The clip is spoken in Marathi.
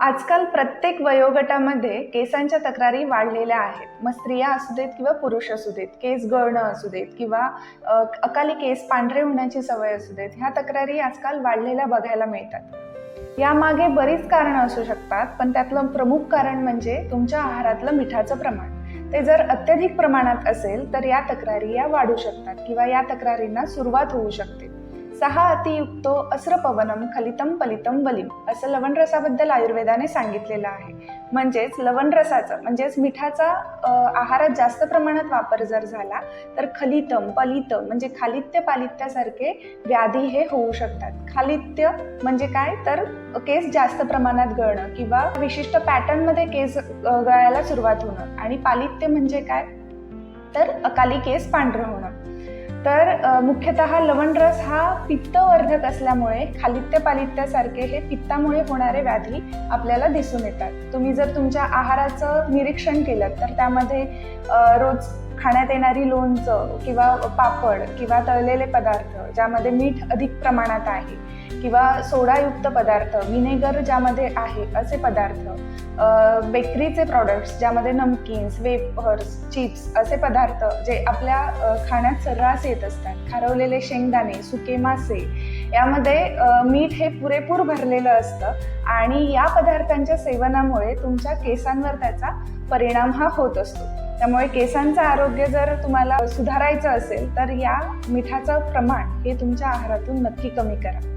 आजकाल प्रत्येक वयोगटामध्ये केसांच्या तक्रारी वाढलेल्या आहेत. मग स्त्रिया असू देत किंवा पुरुष असू देत केस गळणं असू देत किंवा अकाली केस पांढरे होण्याची सवय असू देत ह्या तक्रारी आजकाल वाढलेल्या बघायला मिळतात. यामागे बरीच कारणं असू शकतात पण त्यातलं प्रमुख कारण म्हणजे तुमच्या आहारातलं मिठाचं प्रमाण. ते जर अत्यधिक प्रमाणात असेल तर या तक्रारी या वाढू शकतात किंवा या तक्रारींना सुरुवात होऊ शकते. सहा अतियुक्तो अस्रपवनम खलितम पलितम वलिम असं लवणरसाबद्दल आयुर्वेदाने सांगितलेलं आहे. म्हणजेच लवणरसाचं म्हणजेच मिठाचा आहारात जास्त प्रमाणात वापर जर झाला तर खलितम पलितम म्हणजे खालित्य पालित्यासारखे व्याधी हे होऊ शकतात. खालित्य म्हणजे काय? तर केस जास्त प्रमाणात गळणं किंवा विशिष्ट पॅटर्नमध्ये केस गळायला सुरुवात होणं. आणि पालित्य म्हणजे काय? तर अकाली केस पांढरं होणं. तर मुख्यतः लवणरस हा पित्तवर्धक असल्यामुळे खालित्य पालित्यासारखे हे पित्तामुळे होणारे व्याधी आपल्याला दिसून येतात. तुम्ही जर तुमच्या आहाराचं निरीक्षण केलं तर त्यामध्ये रोज खाण्यात येणारी लोणचं किंवा पापड किंवा तळलेले पदार्थ ज्यामध्ये मीठ अधिक प्रमाणात आहे किंवा सोडायुक्त पदार्थ विनेगर ज्यामध्ये आहे असे पदार्थ बेकरीचे प्रॉडक्ट्स ज्यामध्ये नमकीन्स वेफर्स चिप्स असे पदार्थ जे आपल्या खाण्यात सर्रास येत असतात. खारवलेले शेंगदाणे सुके मासे यामध्ये मीठ हे पुरेपूर भरलेलं असतं आणि या पदार्थांच्या सेवनामुळे तुमच्या केसांवर त्याचा परिणाम हा होत असतो. त्यामुळे केसांचं आरोग्य जर तुम्हाला सुधारायचं असेल तर या मिठाचं प्रमाण हे तुमच्या आहारातून नक्की कमी करा.